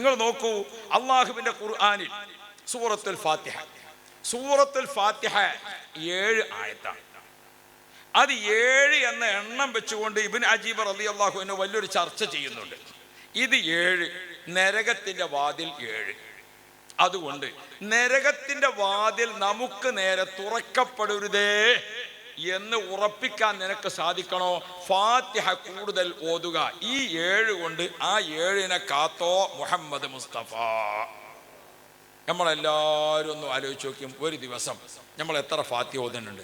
നിങ്ങൾ നോക്കൂ അള്ളാഹുവിന്റെ ഖുർആാനിൽ സൂറത്തുൽ ഫാത്തിഹ സൂറത്തുൽ ഫാത്തിഹ ഏഴ് ആയത്താണ്. അത് ഏഴ് എന്ന എണ്ണം വെച്ചുകൊണ്ട് ഇബിൻ അജീബ് അള്ളാഹു അള്ളാഹുവിന് വലിയൊരു ചർച്ച ചെയ്യുന്നുണ്ട്. ഇത് ഏഴ് നരകത്തിന്റെ വാതിൽ ഏഴ്. അതുകൊണ്ട് നരകത്തിന്റെ വാതിൽ നമുക്ക് നേരെ തുറക്കപ്പെടരുതേ എന്ന് ഉറപ്പിക്കാൻ നിനക്ക് സാധിക്കണോ? ഫാത്തിഹ കൂടുതൽ ഓതുക. ഈ ഏഴ് കൊണ്ട് ആ ഏഴിനെ കാത്തോ മുഹമ്മദ് മുസ്തഫ. നമ്മളെല്ലാവരും ഒന്ന് ആലോചിച്ച് നോക്കിയും ഒരു ദിവസം നമ്മൾ എത്ര ഫാത്തിഹ ഓതുന്നുണ്ട്?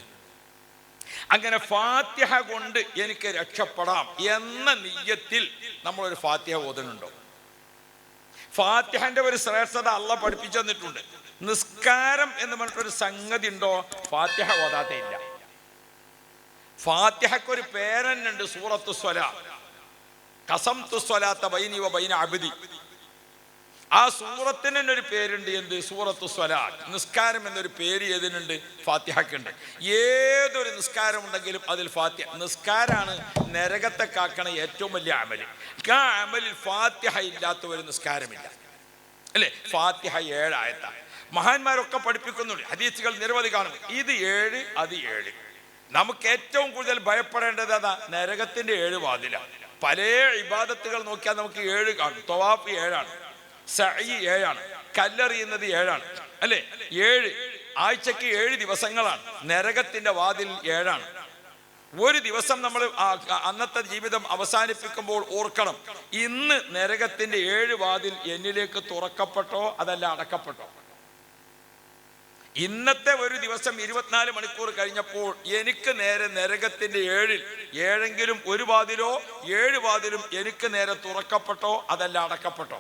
അങ്ങനെ ഫാത്തിഹ കൊണ്ട് എനിക്ക് രക്ഷപ്പെടാം എന്ന നീയത്തിൽ നമ്മളൊരു ഫാത്തിഹ ഓതുന്നുണ്ടോ? ഫാത്തിഹന്റെ ഒരു ശ്രേഷ്ഠത അല്ല പഠിപ്പിച്ചു തന്നിട്ടുണ്ട്. നിസ്കാരം എന്ന് പറഞ്ഞിട്ടൊരു സംഗതി ഉണ്ടോ ഫാത്തിഹ ഓതാത്ത ഇല്ല. ഫാത്തിഹക്ക് ഒരു പേരനുണ്ട് സൂറത്തു സ്വല. കസം തുസ്വലാത്ത ബൈനി വ ബൈന അബിദി. ആ സൂറത്തിന് തന്നെ ഒരു പേരുണ്ട് എന്ത്? സൂറത്തു സ്വലാ. നിസ്കാരം എന്നൊരു പേര് ഏതിനുണ്ട്? ഫാത്തിഹക്കുണ്ട്. ഏതൊരു നിസ്കാരം ഉണ്ടെങ്കിലും അതിൽ ഫാത്തിഹ നിസ്കാരാണ് നരകത്തെ കാക്കണ ഏറ്റവും വലിയ അമൽ. ആ അമലിൽ ഫാത്തിഹ ഇല്ലാത്ത ഒരു നിസ്കാരമില്ല. അല്ലേ? ഫാത്തിഹ ഏഴായത്ത മഹാന്മാരൊക്കെ പഠിപ്പിക്കുന്നുണ്ട്. ഹദീസുകൾ നിരവധി കാണും. ഇത് ഏഴ് അത് ഏഴ്. നമുക്ക് ഏറ്റവും കൂടുതൽ ഭയപ്പെടേണ്ടത് അതാ നരകത്തിന്റെ ഏഴ് വാതില. പല ഇബാദത്തുകൾ നോക്കിയാൽ നമുക്ക് ഏഴ് കാണും. തൊവാഫ് ഏഴാണ്. സഹി ഏഴാണ്. കല്ലെറിയുന്നത് ഏഴാണ്. അല്ലേ? ഏഴ്. ആഴ്ചക്ക് ഏഴ് ദിവസങ്ങളാണ്. നരകത്തിന്റെ വാതിൽ ഏഴാണ്. ഒരു ദിവസം നമ്മൾ അന്നത്തെ ജീവിതം അവസാനിപ്പിക്കുമ്പോൾ ഓർക്കണം. ഇന്ന് നരകത്തിന്റെ ഏഴ് വാതിൽ എന്നിലേക്ക് തുറക്കപ്പെട്ടോ അതല്ല അടക്കപ്പെട്ടോ? ഇന്നത്തെ ഒരു ദിവസം ഇരുപത്തിനാല് മണിക്കൂർ കഴിഞ്ഞപ്പോൾ എനിക്ക് നേരെ നരകത്തിന്റെ ഏഴിൽ ഏഴെങ്കിലും ഒരു വാതിലോ ഏഴ് വാതിലും എനിക്ക് നേരെ തുറക്കപ്പെട്ടോ അതല്ല അടക്കപ്പെട്ടോ?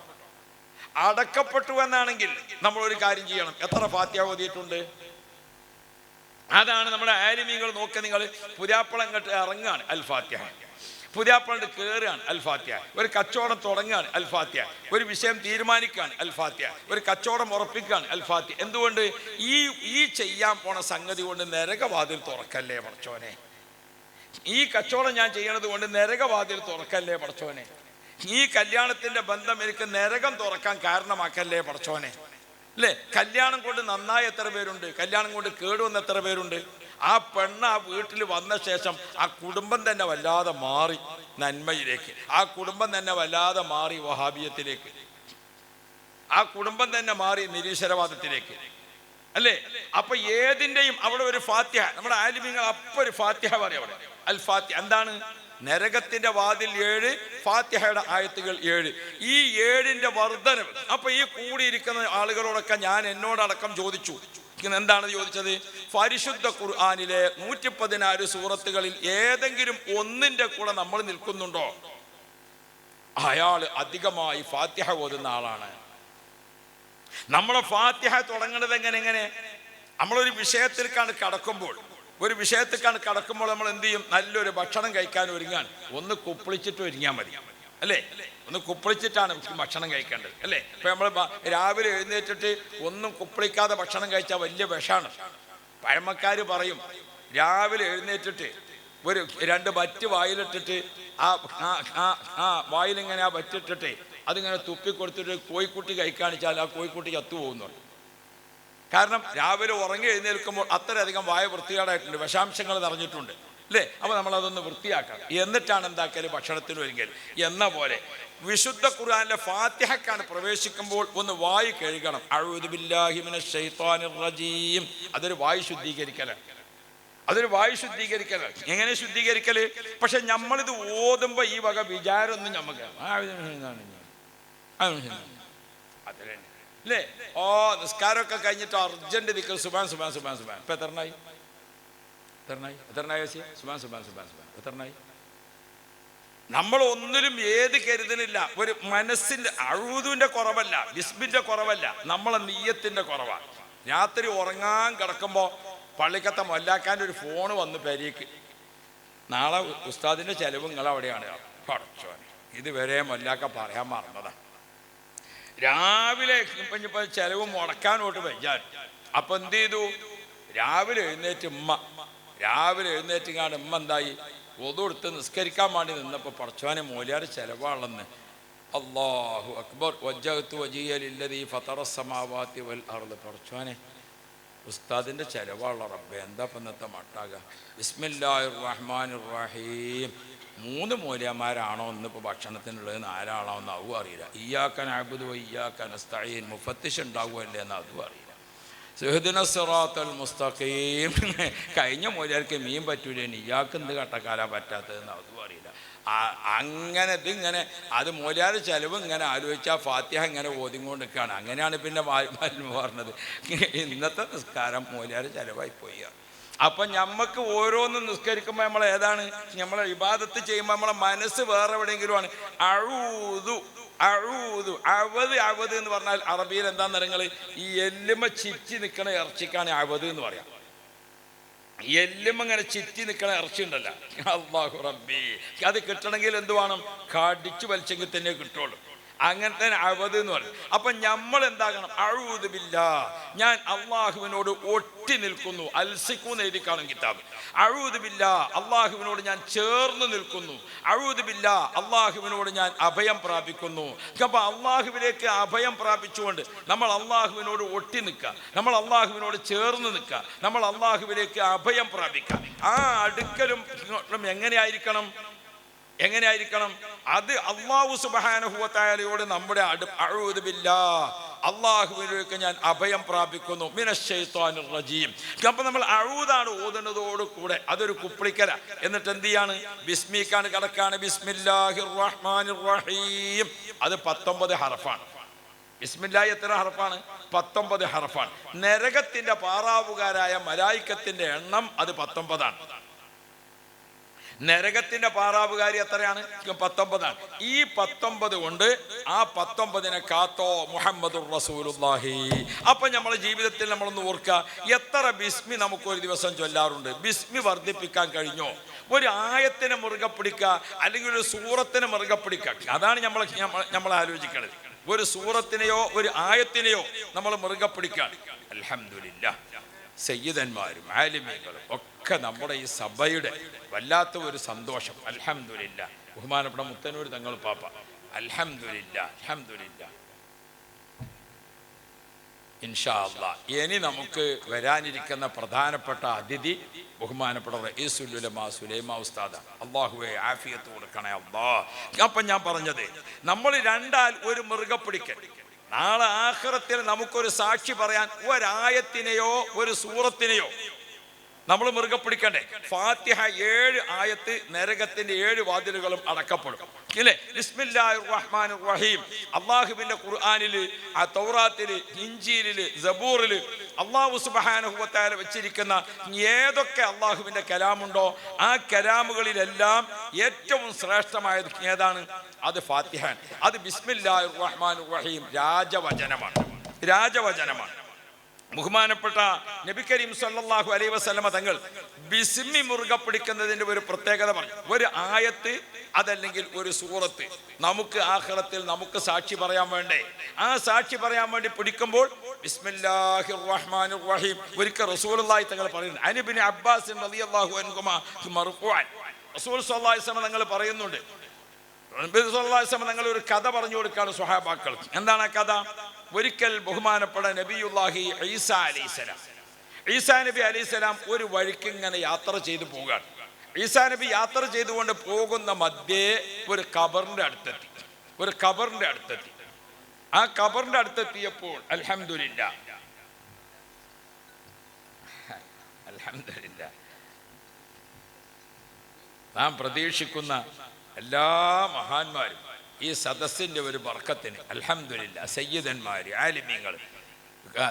അടക്കപ്പെട്ടു എന്നാണെങ്കിൽ നമ്മൾ ഒരു കാര്യം ചെയ്യണം. എത്ര ഫാത്യ ഓതിയിട്ടുണ്ട്? അതാണ് നമ്മുടെ ആലിമീങ്ങൾ നോക്കി നിങ്ങൾ പുരാപ്പളം കെട്ട് ഇറങ്ങാണ് അൽ ഫാത്തിഹ. പുതിയാപ്പളണ്ട് കയറുകയാണ് അൽഫാത്യ ഒരു കച്ചവടം തുടങ്ങുകയാണ് അൽഫാത്യ ഒരു വിഷയം തീരുമാനിക്കുകയാണ് അൽഫാത്യ ഒരു കച്ചവടം ഉറപ്പിക്കുകയാണ് അൽഫാത്യ എന്തുകൊണ്ട്? ഈ ഈ ചെയ്യാൻ പോണ സംഗതി കൊണ്ട് നരകവാതിൽ തുറക്കല്ലേ പടച്ചോനെ? ഈ കച്ചവടം ഞാൻ ചെയ്യണത് കൊണ്ട് നരകവാതിൽ തുറക്കല്ലേ പടച്ചോനെ? ഈ കല്യാണത്തിന്റെ ബന്ധം എനിക്ക് നരകം തുറക്കാൻ കാരണമാക്കല്ലേ പടച്ചോനെ? അല്ലേ? കല്യാണം കൊണ്ട് നന്നായി എത്ര പേരുണ്ട്? കല്യാണം കൊണ്ട് കേടുവന്ന എത്ര പേരുണ്ട്? ആ പെണ്ണ് ആ വീട്ടിൽ വന്ന ശേഷം ആ കുടുംബം തന്നെ വല്ലാതെ മാറി നന്മയിലേക്ക്. ആ കുടുംബം തന്നെ വല്ലാതെ മാറി വഹാബിയത്തിലേക്ക്. ആ കുടുംബം തന്നെ മാറി നിരീശ്വരവാദത്തിലേക്ക്. അല്ലേ? അപ്പൊ ഏതിന്റെയും അവിടെ ഒരു ഫാത്യ നമ്മുടെ ആലിമ്യങ്ങൾ അപ്പൊ ഒരു ഫാത്യ പറയും അവിടെ. അൽ ഫാത്യ എന്താണ്? നരകത്തിന്റെ വാതിൽ ഏഴ് ഫാത്തിഹയുടെ ആയത്തുകൾ ഏഴ്. ഈ ഏഴിന്റെ വർധനവ്. അപ്പൊ ഈ കൂടിയിരിക്കുന്ന ആളുകളോടൊക്കെ ഞാൻ എന്നോടടക്കം ചോദിച്ചു. ഇങ്ങനെ എന്താണ് ചോദിച്ചത്? പരിശുദ്ധ ഖുർആാനിലെ നൂറ്റി പതിനാറ് സൂറത്തുകളിൽ ഏതെങ്കിലും ഒന്നിന്റെ കൂടെ നമ്മൾ നിൽക്കുന്നുണ്ടോ? അയാൾ അധികമായി ഫാത്തിഹ ഓതുന്ന ആളാണ്. നമ്മളെ ഫാത്തിഹ തുടങ്ങുന്നത് എങ്ങനെ എങ്ങനെ? നമ്മളൊരു വിഷയത്തിലേക്കാണ് കടക്കുമ്പോൾ. ഒരു വിഷയത്തിലേക്കാണ് കടക്കുമ്പോൾ നമ്മൾ എന്ത് ചെയ്യും? നല്ലൊരു ഭക്ഷണം കഴിക്കാൻ ഒരുങ്ങാൻ. ഒന്ന് കുപ്പിളിച്ചിട്ട് ഒരുങ്ങിയാൽ മതി. അല്ലേ? ഒന്ന് കുപ്പിളിച്ചിട്ടാണ് ഭക്ഷണം കഴിക്കേണ്ടത് അല്ലേ? ഇപ്പൊ നമ്മൾ രാവിലെ എഴുന്നേറ്റിട്ട് ഒന്നും കുപ്പിളിക്കാതെ ഭക്ഷണം കഴിച്ചാൽ വലിയ വിഷമാണ് പഴമക്കാർ പറയും രാവിലെ എഴുന്നേറ്റിട്ട് ഒരു രണ്ട് വറ്റ് വായിലിട്ടിട്ട് ആ ആ വായിലിങ്ങനെ ആ ബറ്റിട്ടിട്ട് അതിങ്ങനെ തുപ്പി കൊടുത്തിട്ട് കോഴിക്കുട്ടി കഴിക്കാണിച്ചാൽ ആ കോഴിക്കുട്ടി ചത്തുപോകുന്നുണ്ട് കാരണം രാവിലെ ഉറങ്ങി എഴുന്നേൽക്കുമ്പോൾ അത്രയധികം വായ വൃത്തികേടായിട്ടുണ്ട് വിഷാംശങ്ങൾ നിറഞ്ഞിട്ടുണ്ട്. അല്ലേ അപ്പോൾ നമ്മൾ അതൊന്ന് വൃത്തിയാക്കണം എന്നിട്ടാണ് എന്താക്കിയാൽ ഭക്ഷണത്തിന് ഒരുങ്ങൽ എന്ന പോലെ വിശുദ്ധ ഖുർആനിലെ ഫാത്തിഹക്കാണ് പ്രവേശിക്കുമ്പോൾ ഒന്ന് വായു കഴുകണം റജീം അതൊരു വായു ശുദ്ധീകരിക്കലാണ് അതൊരു വായു ശുദ്ധീകരിക്കലാണ് എങ്ങനെ ശുദ്ധീകരിക്കൽ പക്ഷെ നമ്മളിത് ഓതുമ്പോ ഈ വക വിചാരമൊന്നും നമുക്ക് അല്ലേ ഓ നിസ്കാരമൊക്കെ കഴിഞ്ഞിട്ട് അർജന്റ് നിൽക്കും സുബാൻ സുബാൻ സുബാൻ സുബാൻ ഇപ്പൊ എത്രണ്ണായി എത്രണ്ണായി എത്രണ്ണായി ചേച്ചി സുബാൻ സുബാൻ സുബാൻ സുബാൻ. എത്രണ്ണായി നമ്മൾ ഒന്നിലും ഏത് കരുതലില്ല. ഒരു മനസ്സിന്റെ അഴുതുവിന്റെ കുറവല്ല ബിസ്മിന്റെ കുറവല്ല. നമ്മളെ നീയത്തിന്റെ കുറവാണ് രാത്രി ഉറങ്ങാൻ കിടക്കുമ്പോൾ പള്ളിക്കത്തെ മൊല്ലാക്കാന്റെ ഒരു ഫോൺ വന്ന് പെരീക്ക്. നാളെ ഉസ്താദിന്റെ ചെലവ് നിങ്ങൾ അവിടെയാണ്. പഠിച്ചോൻ ഇതുവരെ മൊല്ലാക്ക പറയാൻ മറന്നതാണ് രാവിലെ ഇപ്പം ചെലവ് മുടക്കാനോട്ട് വെച്ചാൽ അപ്പൊ എന്ത് ചെയ്തു? രാവിലെ എഴുന്നേറ്റ് ഉമ്മ രാവിലെ എഴുന്നേറ്റിങ്ങാണ്ട് ഉമ്മ എന്തായി? ഒതു കൊടുത്ത് നിസ്കരിക്കാൻ വേണ്ടി നിന്നപ്പോൾ പടച്ചോനെ മൂലിയാർ ചിലവാണെന്ന്. അള്ളാഹു അക്ബർ വജ്ജത്ത് വജീയലില്ലതീ ഫത്തറസമാവാത്തി വൽ അറുത് പറച്ചുവാനെ ഉസ്താദിന്റെ ചിലവുള്ള റബ്ബെ എന്താ ഇന്നത്തെ മട്ടാക? ബിസ്മില്ലാഹിർ റഹ്മാനിർ റഹീം മൂന്ന് മൂലയന്മാരാണോ ഇന്നിപ്പോൾ ഭക്ഷണത്തിനുള്ളത്? ആരാണോ എന്ന് അതും അറിയില്ല. ഇയ്യാക്കൻ അബുദു ഇയ്യാക്കൻ അസ്തഈൻ മുഫത്തിഷ് ഉണ്ടാവുമല്ലേ എന്ന് അതും അറിയില്ല. മുസ്തഖീം. കഴിഞ്ഞ മൂലർക്ക് മീൻ പറ്റൂല ഇയാൾക്ക് എന്ത് കട്ടക്കാലാ പറ്റാത്തതെന്ന് അതും അറിയില്ല. അങ്ങനെ ഇതിങ്ങനെ അത് മൂല്യാർ ചെലവ് ഇങ്ങനെ ആലോചിച്ചാൽ ഫാത്തിഹ ഇങ്ങനെ ഓതിക്കൊണ്ട് നിൽക്കുകയാണ് അങ്ങനെയാണ് പിന്നെ പറഞ്ഞത്. ഇന്നത്തെ നിസ്കാരം മൂല്യാർ ചെലവായി പോയി അപ്പം ഞമ്മക്ക് ഓരോന്നും നിസ്കരിക്കുമ്പോൾ നമ്മൾ ഏതാണ്? നമ്മളെ വിവാദത്ത് ചെയ്യുമ്പോൾ നമ്മളെ മനസ്സ് വേറെ എവിടെയെങ്കിലും ആണ് അഴൂതു അഴൂതു അവത് അവത് എന്ന് പറഞ്ഞാൽ അറബിയിൽ എന്താ നിറങ്ങൾ ഈ എല്ലുമ ചിറ്റി നിൽക്കണ ഇറച്ചിക്കാണ് അവത് എന്ന് പറയാം. എല്ലും അങ്ങനെ ചിറ്റി നിൽക്കണ ഇറച്ചി ഉണ്ടല്ലോ. റബ്ബി. അത് കിട്ടണമെങ്കിൽ എന്ത് വേണം? കടിച്ചു വലിച്ചെങ്കിൽ തന്നെ കിട്ടുള്ളൂ. അങ്ങനത്തെ അവത് എന്ന് പറയും. അപ്പൊ നമ്മൾ എന്താകണം? അഴുതുമില്ല ഞാൻ അള്ളാഹുവിനോട് ഒട്ടി നിൽക്കുന്നു. അൽസിക്കൂന്ന് എഴുതി കാണും കിതാബ് അഴുതുമില്ല അള്ളാഹുവിനോട് ഞാൻ ചേർന്ന് നിൽക്കുന്നു. അഴുതുമില്ല അള്ളാഹുവിനോട് ഞാൻ അഭയം പ്രാപിക്കുന്നു. അപ്പൊ അള്ളാഹുവിലേക്ക് അഭയം പ്രാപിച്ചുകൊണ്ട് നമ്മൾ അള്ളാഹുവിനോട് ഒട്ടി നിൽക്കുക. നമ്മൾ അള്ളാഹുവിനോട് ചേർന്ന് നിൽക്കുക. നമ്മൾ അള്ളാഹുവിലേക്ക് അഭയം പ്രാപിക്കുക. ആ അടുക്കലും എങ്ങനെയായിരിക്കണം? എങ്ങനെയായിരിക്കണം? അത് അള്ളാഹു സുബാനഹുവത്തായാലയോട് നമ്മുടെ അടു അഴുതുമില്ല അള്ളാഹുവിലേക്ക് ഞാൻ അഭയം പ്രാപിക്കുന്നു. മിനശ്ശൈത്വാനിർ റജീം അപ്പൊ നമ്മൾ അഴുതാണ് ഓതുന്നതോട് കൂടെ അതൊരു കുപ്പിളിക്കല. എന്നിട്ട് എന്ത് ചെയ്യാണ്? ബിസ്മിക്കാണ് കടക്കാണ്. ബിസ്മില്ലാഹിർ റഹ്മാനിർ റഹീം അത് പത്തൊമ്പത് ഹറഫാണ്. ബിസ്മില്ലാഹി എത്ര ഹർഫാണ് പത്തൊമ്പത് ഹർഫാണ് നരകത്തിന്റെ പാറാവുകാരായ മലായിക്കത്തിന്റെ എണ്ണം അത് പത്തൊമ്പതാണ്. നരകത്തിന്റെ പാറാവുകാരി എത്രയാണ്? പത്തൊമ്പതാണ്. ഈ പത്തൊമ്പത് കൊണ്ട് ആ പത്തൊമ്പതിനെ കാത്തോ മുഹമ്മദ് അപ്പൊ നമ്മളെ ജീവിതത്തിൽ നമ്മളൊന്ന് ഓർക്കുക എത്ര ബിസ്മി നമുക്ക് ഒരു ദിവസം ചൊല്ലാറുണ്ട്. ബിസ്മി വർദ്ധിപ്പിക്കാൻ കഴിഞ്ഞോ? ഒരു ആയത്തിനെ മുറുകെ പിടിക്കുക അല്ലെങ്കിൽ ഒരു സൂറത്തിനെ മുറുകെ പിടിക്കുക. അതാണ് നമ്മൾ നമ്മൾ ആലോചിക്കുന്നത് ഒരു സൂറത്തിനെയോ ഒരു ആയത്തിനെയോ നമ്മൾ മുറുകെ പിടിക്കുക. അൽഹംദുലില്ലാ സയ്യിദന്മാരും ആലിമീങ്ങളും ഒക്കെ നമ്മുടെ ഈ സഭയുടെ വല്ലാത്ത ഒരു സന്തോഷം. അൽഹംദുലില്ല. ബഹുമാനപ്പെട്ട മുത്തനൂർ തങ്ങൾ പാപ്പ. അൽഹംദുലില്ല. അൽഹംദുലില്ല. ഇൻഷാ അള്ളാ ഇനി നമുക്ക് വരാനിരിക്കുന്ന പ്രധാനപ്പെട്ട അതിഥി ബഹുമാനപ്പെട്ട റഈസുലുലമാ സുലൈമാ ഉസ്താദ. അള്ളാഹുവെ ആഫിയത്ത് കൊടുക്കണേ അള്ളാ. അപ്പം ഞാൻ പറഞ്ഞത് നമ്മൾ രണ്ടാൽ ഒരു മൃഗ പിടിക്കൽ നാളെ ആഹ്റത്തിൽ നമുക്കൊരു സാക്ഷി പറയാൻ ഒരായത്തിനെയോ ഒരു സൂറത്തിനെയോ. നമ്മൾ മുറുകെ പിടിക്കണ്ടേ? ഫാത്തിഹ ഏഴ് ആയത്ത് നരകത്തിന്റെ ഏഴ് വാതിലുകളും അടക്കപ്പെടും. ഇല്ലേ ബിസ്മില്ലാഹിർ റഹ്മാനിർ റഹീം അള്ളാഹുവിന്റെ ഖുർആനിൽ ആ തൗറാത്തിൽ ഇഞ്ചീലിൽ ജബൂറിൽ അള്ളാഹു സുബ്ഹാനഹു വതആല വെച്ചിരിക്കുന്ന ഏതൊക്കെ അള്ളാഹുവിന്റെ കലാമുണ്ടോ ആ കലാമുകളിലെല്ലാം ഏറ്റവും ശ്രേഷ്ഠമായത് ഏതാണ്? അത് ഫാത്തിഹാൻ. അത് ബിസ്മില്ലാഹിർ റഹ്മാനിർ റഹീം രാജവചനമാണ്. രാജവചനമാണ്. ബഹുമാനപ്പെട്ട നബി കരീം സല്ലല്ലാഹു അലൈഹി വസല്ലമ തങ്ങൾ ബിസ്മി മുറുകെ പിടിക്കുന്നതിന്റെ ഒരു പ്രത്യേകത പറഞ്ഞു. ഒരു ആയത്ത് അതല്ലെങ്കിൽ ഒരു സൂറത്ത്. നമുക്ക് ആഖിറത്തിൽ നമുക്ക് സാക്ഷി പറയാൻ വേണ്ടേ? ആ സാക്ഷി പറയാൻ വേണ്ടി പിടിക്കുമ്പോൾ റഹീം ഒരിക്കൽ റസൂലുള്ളാഹി തങ്ങൾ പറയുന്നു അനിബിന് അബ്ബാസ് റളിയല്ലാഹു അൻഹുമാ മർഫൂഅൻ. റസൂൽ അലൈഹി വസല്ലം തങ്ങൾ പറയുന്നുണ്ട് തങ്ങൾ ഒരു കഥ പറഞ്ഞു കൊടുക്കാണ് സുഹാബാക്കൾ എന്താണ് ആ കഥ? ഒരിക്കൽ ബഹുമാനപ്പെട്ട നബിയുല്ലാഹി ഈസ അലൈഹിസ്സലാം ഈസാ നബി അലൈഹിസ്സലാം ഒരു വഴിക്ക് ഇങ്ങനെ യാത്ര ചെയ്തു പോവുകയാണ്. ഈസാ നബി യാത്ര ചെയ്തുകൊണ്ട് പോകുന്ന മധ്യേ ഒരു ഖബറിന്റെ അടുത്തെത്തി. ഒരു ഖബറിന്റെ അടുത്തെത്തി. ആ ഖബറിന്റെ അടുത്തെത്തിയപ്പോൾ അലഹമുല്ല അലഹമില്ല നാം പ്രതീക്ഷിക്കുന്ന എല്ലാ മഹാന്മാരും ഈ സദസ്സിന്റെ ഒരു വർക്കത്തിന് അലഹമില്ല സയ്യിദന്മാർ ആലിമ്യങ്ങൾ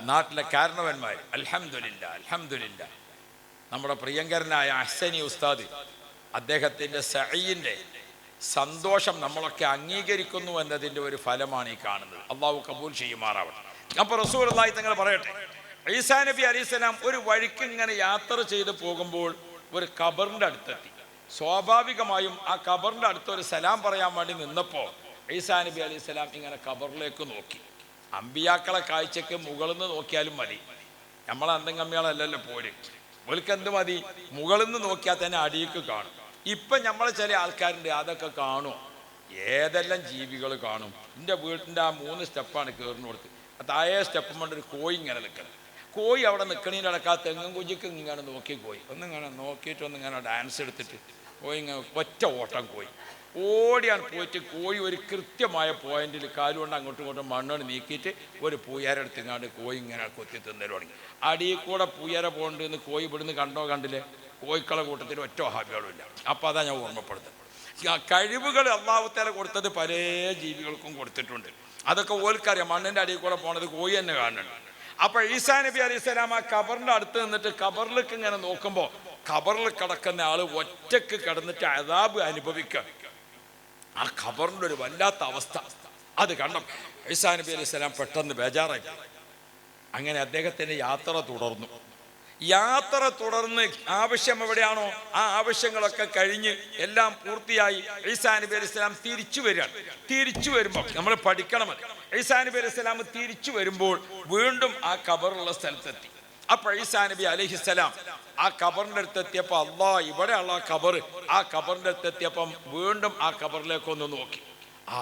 നാട്ടിലെ കാരണവന്മാർ അൽഹംദുലില്ല അൽഹംദുലില്ല. നമ്മുടെ പ്രിയങ്കരനായ അഹ്സനി ഉസ്താദ് അദ്ദേഹത്തിന്റെ സഹീന്റെ സന്തോഷം നമ്മളൊക്കെ അംഗീകരിക്കുന്നു എന്നതിന്റെ ഒരു ഫലമാണ് ഈ കാണുന്നത്. അള്ളാഹു കബൂൽ ചെയ്യുമാറാവട്ടെ. അപ്പോൾ റസൂൽ അള്ളാഹി തങ്ങൾ പറയട്ടെ ഈസാ നബി അലൈഹിസ്സലാം ഒരു വഴിക്ക് ഇങ്ങനെ യാത്ര ചെയ്ത് പോകുമ്പോൾ ഒരു കബറിന്റെ അടുത്തെത്തി. സ്വാഭാവികമായും ആ കബറിന്റെ അടുത്ത് ഒരു സലാം പറയാൻ വേണ്ടി നിന്നപ്പോൾ ഈസാ നബി അലൈഹി സ്വലാം ഇങ്ങനെ കബറിലേക്ക് നോക്കി. അമ്പിയാക്കളെ കാഴ്ചക്ക് മുകളിൽ നിന്ന് നോക്കിയാലും മതി. നമ്മളെ അന്തംഗമ്മികളല്ലല്ലോ പോര്. ഇവൾക്ക് എന്ത് മതി? മുകളിൽ നിന്ന് നോക്കിയാൽ തന്നെ അടിയിക്ക് കാണും. ഇപ്പം നമ്മളെ ചില ആൾക്കാരുണ്ട് അതൊക്കെ കാണും. ഏതെല്ലാം ജീവികൾ കാണും. എന്റെ വീട്ടിന്റെ ആ മൂന്ന് സ്റ്റെപ്പാണ് കയറുന്ന കൊടുത്ത്. താഴെ സ്റ്റെപ്പ് കൊണ്ട് ഒരു കോഴി ഇങ്ങനെ നിൽക്കുന്നത് കോഴി അവിടെ നിൽക്കണീന്റെ അടക്കാ തെങ്ങും കുഞ്ഞിക്ക് ഇങ്ങനെ നോക്കി കോഴി ഒന്നിങ്ങനെ നോക്കിയിട്ടൊന്നിങ്ങനെ ഡാൻസ് എടുത്തിട്ട് കോഴി ഇങ്ങനെ ഒറ്റ ഓട്ടം കോഴി ഓടിയാണ് പോയിട്ട് കോഴി ഒരു കൃത്യമായ പോയിന്റിൽ കാലുകൊണ്ട് അങ്ങോട്ടും ഇങ്ങോട്ടും മണ്ണോട് നീക്കിയിട്ട് ഒരു പൂയാരെടുത്തിങ്ങാണ്ട് കോഴി ഇങ്ങനെ കൊത്തി തിന്നൽ തുടങ്ങി. അടിയിൽ കൂടെ പൂയാര പോകണ്ടെന്ന് കോഴി ഇവിടുന്ന് കണ്ടോ കണ്ടില്ലേ? കോഴിക്കള കൂട്ടത്തിൽ ഒറ്റ ഹാബികളും ഇല്ല അപ്പോൾ അതാ ഞാൻ ഓർമ്മപ്പെടുത്തുന്നത്. കഴിവുകൾ അള്ളാഹുത്തേല കൊടുത്തത് പല ജീവികൾക്കും കൊടുത്തിട്ടുണ്ട്. അതൊക്കെ ഓൽക്കറിയാം. മണ്ണിന്റെ അടിയിൽ കൂടെ പോണത് കോഴി തന്നെ കാണുന്നുണ്ട് അപ്പോൾ ഈസാ നബി അലൈഹി സ്വലാം ആ കബറിന്റെ അടുത്ത് നിന്നിട്ട് കബറിലേക്ക് ഇങ്ങനെ നോക്കുമ്പോൾ കബറിൽ കിടക്കുന്ന ആൾ ഒറ്റയ്ക്ക് കിടന്നിട്ട് അതാബ് അനുഭവിക്കുക ആ ഖബറിന്റെ ഒരു വല്ലാത്ത അവസ്ഥ. അത് കണ്ടം ഈസാ നബി അലൈഹി സ്വലാം പെട്ടെന്ന് ബേജാറായി. അങ്ങനെ അദ്ദേഹത്തിന്റെ യാത്ര തുടർന്നു. യാത്ര തുടർന്ന് ആവശ്യം എവിടെയാണോ ആ ആവശ്യങ്ങളൊക്കെ കഴിഞ്ഞ് എല്ലാം പൂർത്തിയായി ഈസാ നബി അലൈഹി സ്വലാം തിരിച്ചു വരികയാണ് തിരിച്ചു വരുമ്പോൾ നമ്മൾ പഠിക്കണം ഐസാ നബി അലൈഹി സ്വലാം തിരിച്ചു വരുമ്പോൾ വീണ്ടും ആ ഖബറുള്ള സ്ഥലത്തെത്തി. അപ്പൊ ഈസാ നബി അലൈഹിസ്സലാം ആ കബറിന്റെ അടുത്ത് എത്തിയപ്പോ അള്ളാ ഇവിടെയുള്ള ആ കബർ ആ കബറിന്റെ അടുത്ത് എത്തിയപ്പം വീണ്ടും ആ കബറിലേക്ക് ഒന്ന് നോക്കി.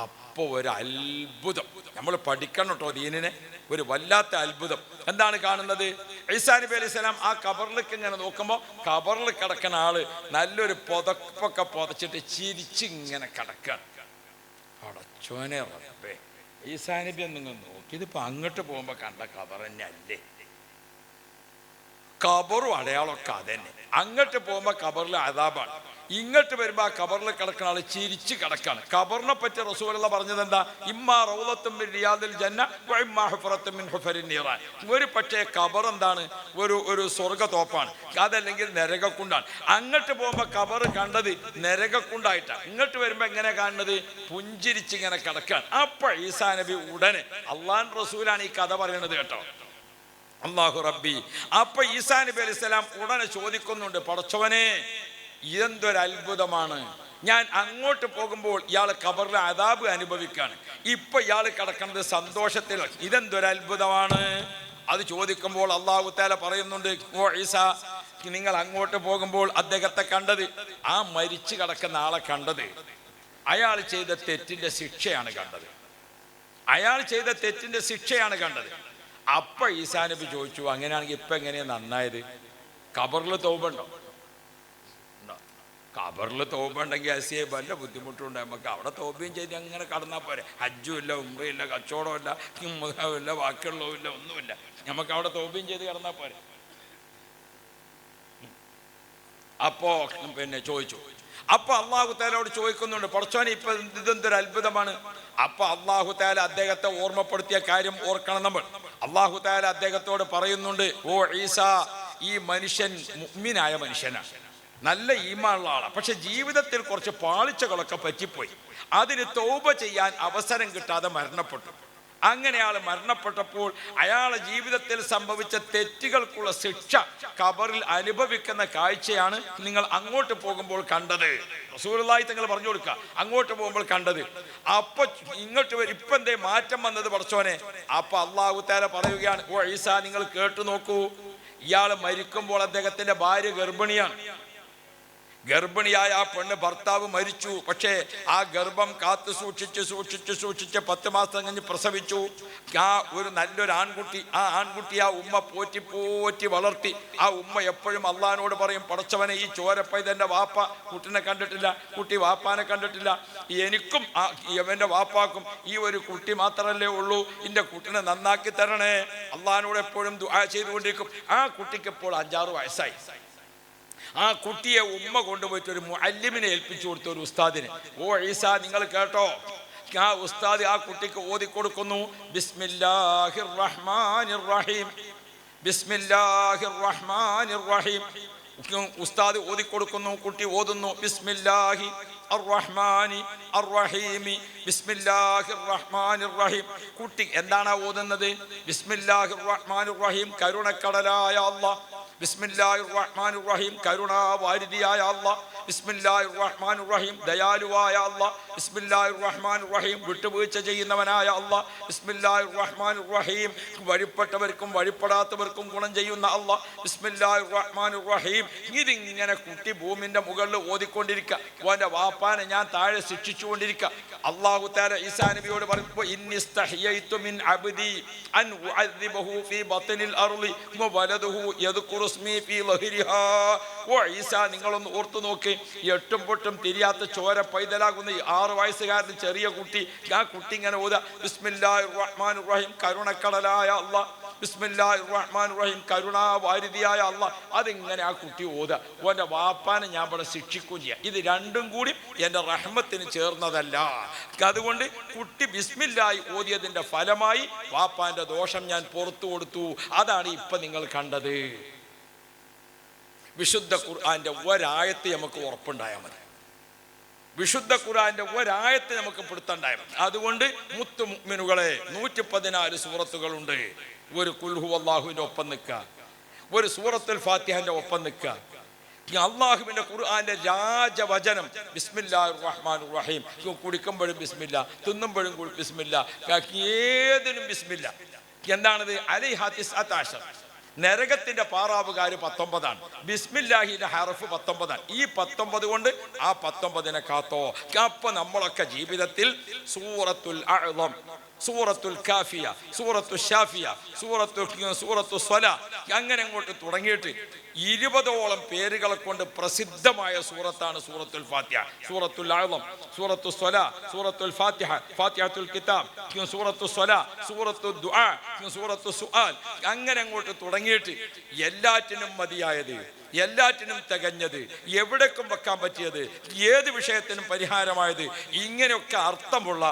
അപ്പൊ ഒരു അത്ഭുതം. നമ്മൾ പഠിക്കണം കേട്ടോ ദീനിനെ. ഒരു വല്ലാത്ത അത്ഭുതം. എന്താണ് കാണുന്നത്? ഈസാ നബി അലൈഹി സ്വലാം ആ കബറിലേക്ക് ഇങ്ങനെ നോക്കുമ്പോൾ കബറിൽ കിടക്കുന്ന ആൾ നല്ലൊരു പുതപ്പൊക്കെ പുതച്ചിട്ട് ചിരിച്ചിങ്ങനെ കിടക്കുകയാണ് അടച്ചോനെ റബ്ബേ. ഈസാ നബി നിങ്ങൾ നോക്കി. ഇതിപ്പോ അങ്ങോട്ട് പോകുമ്പോ കണ്ട കബർ തന്നെ അല്ലേ കബറും അടയാളമൊക്കെ അതന്നെ. അങ്ങോട്ട് പോകുമ്പോൾ കബറിൽ അതാബാണ് ഇങ്ങോട്ട് വരുമ്പോൾ ആ കബറിൽ കിടക്കുന്ന ആൾ ചിരിച്ച് കിടക്കാണ്. കബറിനെ പറ്റി റസൂലുള്ള പറഞ്ഞത് എന്താ ഇമ്മാ റൗലത്തും റിയാദിൽ ജന്ന ഇമ്മാ ഒരു പക്ഷേ കബർ എന്താണ്? ഒരു ഒരു സ്വർഗത്തോപ്പാണ് അതല്ലെങ്കിൽ നരകക്കുണ്ടാണ്. അങ്ങോട്ട് പോകുമ്പോൾ കബർ കണ്ടത് നരകക്കുണ്ടായിട്ടാണ്. ഇങ്ങോട്ട് വരുമ്പോൾ എങ്ങനെ കാണുന്നത്? പുഞ്ചിരിച്ച് ഇങ്ങനെ കിടക്കാണ്. അപ്പൊ ഈസാ നബി ഉടനെ അള്ളാൻ റസൂലാണ് ഈ കഥ പറയുന്നത് കേട്ടോ. അള്ളാഹു റബ്ബി. അപ്പൊ ഈസാ നബി അലൈഹി സ്വലാം ഉടനെ ചോദിക്കുന്നുണ്ട് പടച്ചവനെ ഇതെന്തൊരു അത്ഭുതമാണ്. ഞാൻ അങ്ങോട്ട് പോകുമ്പോൾ ഇയാൾ കബറിലെ അതാബ് അനുഭവിക്കാണ്. ഇപ്പൊ ഇയാൾ കിടക്കുന്നത് സന്തോഷത്തിൽ ഇതെന്തൊരു അത്ഭുതമാണ്. അത് ചോദിക്കുമ്പോൾ അള്ളാഹു താല പറയുന്നുണ്ട് ഓ ഈസ നിങ്ങൾ അങ്ങോട്ട് പോകുമ്പോൾ അദ്ദേഹത്തെ കണ്ടത് ആ മരിച്ചു കിടക്കുന്ന ആളെ കണ്ടത്. അയാൾ ചെയ്ത തെറ്റിന്റെ ശിക്ഷയാണ് കണ്ടത്. അയാൾ ചെയ്ത തെറ്റിന്റെ ശിക്ഷയാണ് കണ്ടത്. അപ്പൊ ഈസാ നബി ചോദിച്ചു അങ്ങനെയാണെങ്കിൽ ഇപ്പൊ എങ്ങനെയാണ് നന്നായത്? കബറിൽ തോപുണ്ടോ? കബറിൽ തോപുണ്ടെങ്കിൽ അസിയെ വല്ല ബുദ്ധിമുട്ടുണ്ട് നമുക്ക് അവിടെ തോപ്പയും ചെയ്ത് അങ്ങനെ കടന്നാൽ പോരെ. ഹജ്ജും ഇല്ല ഉമ്രയില്ല കച്ചവടമില്ല ഇല്ല ബാക്കിയുള്ളതുമില്ല ഒന്നുമില്ല. നമുക്ക് അവിടെ തോപ്പയും ചെയ്ത് കടന്നാൽ പോരെ. അപ്പോ പിന്നെ ചോദിച്ചു അപ്പൊ അള്ളാഹു താലോട് ചോദിക്കുന്നുണ്ട് പടച്ചോനെ ഇപ്പൊ ഇതെന്തൊരു അത്ഭുതമാണ്? അപ്പൊ അള്ളാഹു താല അദ്ദേഹത്തെ ഓർമ്മപ്പെടുത്തിയ കാര്യം ഓർക്കണം നമ്മൾ. അള്ളാഹു താല അദ്ദേഹത്തോട് പറയുന്നുണ്ട് ഓ ഈസ ഈ മനുഷ്യൻ മുഗ്മിനായ മനുഷ്യനാണ്. നല്ല ഈമാനുള്ള ആളാണ് പക്ഷെ ജീവിതത്തിൽ കുറച്ച് പാളിച്ചകളൊക്കെ പറ്റിപ്പോയി. അതിന് തോപ ചെയ്യാൻ അവസരം കിട്ടാതെ മരണപ്പെട്ടു. അങ്ങനെ അയാൾ മരണപ്പെട്ടപ്പോൾ അയാളെ ജീവിതത്തിൽ സംഭവിച്ച തെറ്റുകൾക്കുള്ള ശിക്ഷ കബറിൽ അനുഭവിക്കുന്ന കാഴ്ചയാണ് നിങ്ങൾ അങ്ങോട്ട് പോകുമ്പോൾ കണ്ടത്. റസൂലുള്ളാഹി തങ്ങൾ പറഞ്ഞു കൊടുക്കുക അങ്ങോട്ട് പോകുമ്പോൾ കണ്ടത്. അപ്പൊ ഇങ്ങോട്ട് വരും ഇപ്പൊ എന്തേ മാറ്റം വന്നത് പടച്ചോനെ? അപ്പൊ അള്ളാഹു താര പറയുകയാണ് ഓ ഈസ നിങ്ങൾ കേട്ടു നോക്കൂ ഇയാൾ മരിക്കുമ്പോൾ അദ്ദേഹത്തിന്റെ ഭാര്യ ഗർഭിണിയാണ്. ഗർഭിണിയായ ആ പെണ്ണ് ഭർത്താവ് മരിച്ചു. പക്ഷേ ആ ഗർഭം കാത്തു സൂക്ഷിച്ച് സൂക്ഷിച്ച് സൂക്ഷിച്ച് പത്ത് മാസം കഴിഞ്ഞ് പ്രസവിച്ചു. ആ ഒരു നല്ലൊരു ആൺകുട്ടി ആ ആൺകുട്ടി ആ ഉമ്മ പോറ്റി പോറ്റി വളർത്തി. ആ ഉമ്മ എപ്പോഴും അള്ളഹാനോട് പറയും പടച്ചവനെ ഈ ചോരപ്പൈതന്റെ വാപ്പ. കുട്ടിനെ കണ്ടിട്ടില്ല. കുട്ടി വാപ്പാനെ കണ്ടിട്ടില്ല. എനിക്കും ആ ഇവന്റെ വാപ്പാക്കും ഈ ഒരു കുട്ടി മാത്രമല്ലേ ഉള്ളൂ. എന്റെ കുട്ടിനെ നന്നാക്കി തരണേ. അള്ളഹാനോട് എപ്പോഴും ദുആ ചെയ്തുകൊണ്ടിരിക്കും. ആ കുട്ടിക്ക് ഇപ്പോൾ അഞ്ചാറ് വയസ്സായി. ആ കുട്ടിയെ ഉമ്മ കൊണ്ടുപോയിട്ട് ഒരു അല്ലിമിനെ ഏൽപ്പിച്ചു കൊടുത്ത ഒരു ഉസ്താദിനെ. ഓ ഈസ നിങ്ങൾ കേട്ടോ? ആ ഉസ്താദ് ആ കുട്ടിക്ക് ഓതി കൊടുക്കുന്നു. ബിസ്മില്ലാഹിർ റഹ്മാനിർ റഹീം. ബിസ്മില്ലാഹിർ റഹ്മാനിർ റഹീം. ഉസ്താദ് ഓതി കൊടുക്കുന്നു കുട്ടി ഓതുന്നു. ബിസ്മില്ലാഹി അർറഹ്മാനി അർറഹീമി. ബിസ്മില്ലാഹിർ റഹ്മാനിർ റഹീം കുട്ടി എന്താണ് ഓതുന്നത്? ബിസ്മില്ലാഹിർ റഹ്മാനിർ റഹീം കരുണക്കടലായ അല്ലാഹ് ബിസ്മില്ലാഹിർ റഹ്മാനിർ റഹീം കരുണാവാരിധിയായ അല്ലാഹ് ബിസ്മില്ലാഹിർ റഹ്മാനിർ റഹീം ദയാലുവായ അല്ലാഹ് ബിസ്മില്ലാഹിർ റഹ്മാനിർ റഹീം വിട്ടുവീഴ്ച ചെയ്യുന്നവനായ അല്ലാഹ് ബിസ്മില്ലാഹിർ റഹ്മാനിർ റഹീം വഴിപ്പെട്ടവർക്കും വഴിപ്പെടാത്തവർക്കും ഗുണം ചെയ്യുന്ന അല്ലാഹ് ബിസ്മില്ലാഹിർ റഹ്മാനിർ റഹീം ഇതിങ്ങനെ കുട്ടി ഭൂമിന്റെ മുകളിൽ ഓതിക്കൊണ്ടിരിക്കുക ഓന്റെ വാപ്പ വാപ്പാനെ ഞാൻ താഴെ ശിക്ഷിച്ചുകൊണ്ടിരിക്കുക അള്ളാഹു താര ഈസാ നബിയോട് പറയുമ്പോൾ മിൻ അബ്ദി അൻ ഫീ ബത്നിൽ അർളി ഫീ ലഹരിഹാ. ഓ ഈസാ നിങ്ങളൊന്ന് ഓർത്തു നോക്കി. എട്ടും പൊട്ടും തിരിയാത്ത ചോര പൈതലാകുന്ന ഈ ആറ് വയസ്സുകാരൻ ചെറിയ കുട്ടി ആ കുട്ടി ഇങ്ങനെ ഓതാ ബിസ്മില്ലാഹിർ റഹ്മാനിർ റഹീം കരുണക്കടലായ അള്ളാഹ് റഹീം കരുണാവാരിതിയായ അല്ല അതിങ്ങനെ ആ കുട്ടി ഓതുക. ഓന്റെ വാപ്പാനെ ഞാൻ ഇവിടെ ശിക്ഷിക്കുകയും ചെയ്യാം. ഇത് രണ്ടും കൂടി എന്റെ റഹ്മത്തിന് ചേർന്നതല്ല. അതുകൊണ്ട് കുട്ടി ബിസ്മില്ലായി ഓതിയതിന്റെ ഫലമായി വാപ്പാന്റെ ദോഷം ഞാൻ പുറത്തു കൊടുത്തു. അതാണ് ഇപ്പം നിങ്ങൾ കണ്ടത്. വിശുദ്ധ ഖുർആാന്റെ ഒരായത്ത് നമുക്ക് ഉറപ്പുണ്ടായാൽ മതി. വിശുദ്ധ ഖുർആന്റെ ഒരായത്ത് നമുക്ക് പിടുത്തണ്ടായാൽ മതി. അതുകൊണ്ട് മുത്തു മുഅ്മിനുകളെ നൂറ്റി പതിനാല് സൂറത്തുകളുണ്ട് ഒരു കുൽഹു അള്ളാഹുവിന്റെ ഒപ്പം നിൽക്കുക. ഒരു സൂറത്തുൽ ഫാത്തിഹന്റെ ഒപ്പം നിൽക്കുക. അള്ളാഹുവിന്റെ ഖുർആന്റെ രാജവചനം ബിസ്മില്ലാഹിർ റഹ്മാനിർ റഹീം കുടിക്കുമ്പോഴും ബിസ്മില്ല തിന്നുമ്പോഴും ബിസ്മില്ല ഏതിനും ബിസ്മില്ല. എന്താണത്? അലി ഹാത്തിസ് അത്താഷർ നരകത്തിന്റെ പാറാവുകാർ പത്തൊമ്പതാണ്. ബിസ്മില്ലാഹിന്റെ ഹറഫ് പത്തൊമ്പതാണ്. ഈ പത്തൊമ്പത് കൊണ്ട് ആ പത്തൊമ്പതിനെ കാത്തോ. അപ്പൊ നമ്മളൊക്കെ ജീവിതത്തിൽ സൂറത്തുൽ അഅ്ളം സൂറത്തുൽ കാഫിയ സൂറത്തു ഷാഫിയ സൂറത്തു സൂറത്തു സ്വല. അങ്ങനെ അങ്ങോട്ട് തുടങ്ങിയിട്ട് ഇരുപതോളം പേരുകളെ കൊണ്ട് പ്രസിദ്ധമായ സൂറത്താണ് സൂറത്തുൽ ഫാത്തിഹ. സൂറത്തുൽ ആളം സൂറത്തു സ്വല സൂറത്തുൽ ഫാത്തിഹ ഫാത്തിഹത്തുൽ കിതാബ് സൂറത്തു സ്വല സൂറത്തു ദുആ സൂറത്തു സുആൽ. അങ്ങനെ അങ്ങോട്ട് തുടങ്ങിയിട്ട് എല്ലാറ്റിനും മതിയായത് എല്ലാറ്റിനും തികഞ്ഞത് എവിടേക്കും വെക്കാൻ പറ്റിയത് ഏത് വിഷയത്തിനും പരിഹാരമായത് ഇങ്ങനെയൊക്കെ അർത്ഥമുള്ള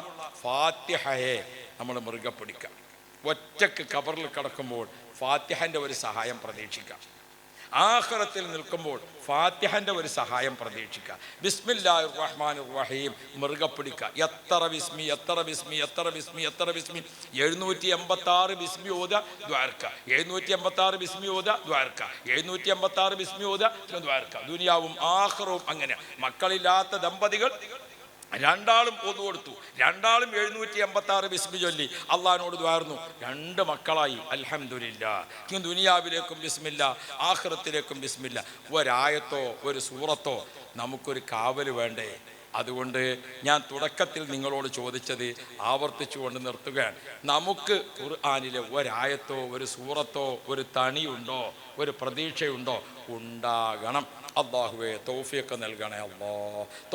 ഫാത്തിഹയെ നമ്മൾ മുറുകെ പിടിക്കാം. ഒറ്റയ്ക്ക് കബറിൽ കിടക്കുമ്പോൾ ഫാത്തിഹന്റെ ഒരു സഹായം പ്രതീക്ഷിക്കാം. ആഖിറത്തിൽ നിൽക്കുമ്പോൾ ഫാത്തിഹന്റെ ഒരു സഹായം പ്രതീക്ഷിക്കുക. ബിസ്മില്ലാ റഹ്മാൻ റഹീം മൃഗ പിടിക്കുക. എത്ര ബിസ്മി എത്ര ബിസ്മി എത്ര ബിസ്മി എത്ര ബിസ്മി. എഴുന്നൂറ്റി എൺപത്തി ആറ് ബിസ്മി ഓത ദ്വാരക്ക. എഴുന്നൂറ്റി എൺപത്തി ആറ് ബിസ്മി ഓത ദ്വാരക്ക. എഴുന്നൂറ്റി എൺപത്തി ആറ് ബിസ്മി ഓത ദ്വാരക്ക. ദുനിയാവും ആഹ്റവും അങ്ങനെ. മക്കളില്ലാത്ത ദമ്പതികൾ രണ്ടാളും ഒന്നു കൊടുത്തു. രണ്ടാളും എഴുന്നൂറ്റി എൺപത്തി ആറ് ബിസ്മി ചൊല്ലി അള്ളഹാനോട് ദ്വാർന്നു രണ്ട് മക്കളായി. അൽഹംദുലില്ല. ദുനിയാവിലേക്കും ബിസ്മില്ല ആഹ്റത്തിലേക്കും ബിസ്മില്ല ഒരായത്തോ ഒരു സൂറത്തോ നമുക്കൊരു കാവൽ വേണ്ടേ? അതുകൊണ്ട് ഞാൻ തുടക്കത്തിൽ നിങ്ങളോട് ചോദിച്ചത് ആവർത്തിച്ചുകൊണ്ട് നിർത്തുകയാണ്. നമുക്ക് ഖുർആാനിലെ ഒരായത്തോ ഒരു സൂറത്തോ ഒരു തണിയുണ്ടോ ഒരു പ്രതീക്ഷയുണ്ടോ? ഉണ്ടാകണം. അള്ളാഹുവെ തൗഫിയൊക്കെ നൽകണേ അള്ളാ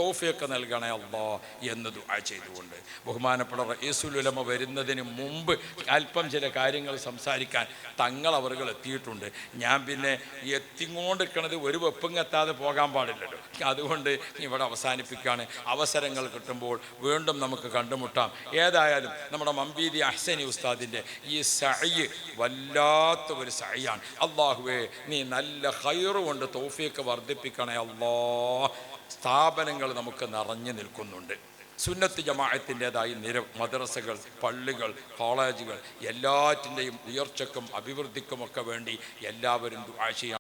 തൗഫിയൊക്കെ നൽകണേ അള്ളാ എന്ന് ദുആ ചെയ്തുകൊണ്ട്. ബഹുമാനപ്പെട്ട റഈസുലുലമ വരുന്നതിന് മുമ്പ് അല്പം ചില കാര്യങ്ങൾ സംസാരിക്കാൻ തങ്ങൾ അവറുകൾ എത്തിയിട്ടുണ്ട്. ഞാൻ പിന്നെ എത്തിക്കൊണ്ടിരിക്കണത് ഒരു വെപ്പും എത്താതെ പോകാൻ പാടില്ലല്ലോ. അതുകൊണ്ട് ഇവിടെ അവസാനിപ്പിക്കുകയാണ് അവസരങ്ങൾ കിട്ടുമ്പോൾ വീണ്ടും നമുക്ക് കണ്ടുമുട്ടാം. ഏതായാലും നമ്മുടെ മമ്പീതി അഹ്സനി ഉസ്താദിന്റെ ഈ സഅയ് വല്ലാത്ത ഒരു സഅയാണ് അള്ളാഹുവേ നീ നല്ല ഹൈറ് കൊണ്ട് തൗഫീക്ക് വർദ്ധിപ്പിക്കണേ അല്ലോ. സ്ഥാപനങ്ങൾ നമുക്ക് നിറഞ്ഞു നിൽക്കുന്നുണ്ട്. സുന്നത്ത് ജമാഅത്തിന്റെതായി നിര മദ്രസകൾ പള്ളികൾ കോളേജുകൾ എല്ലാറ്റിന്റെയും ഉയർച്ചക്കും അഭിവൃദ്ധിക്കുമൊക്കെ വേണ്ടി എല്ലാവരും ദുആ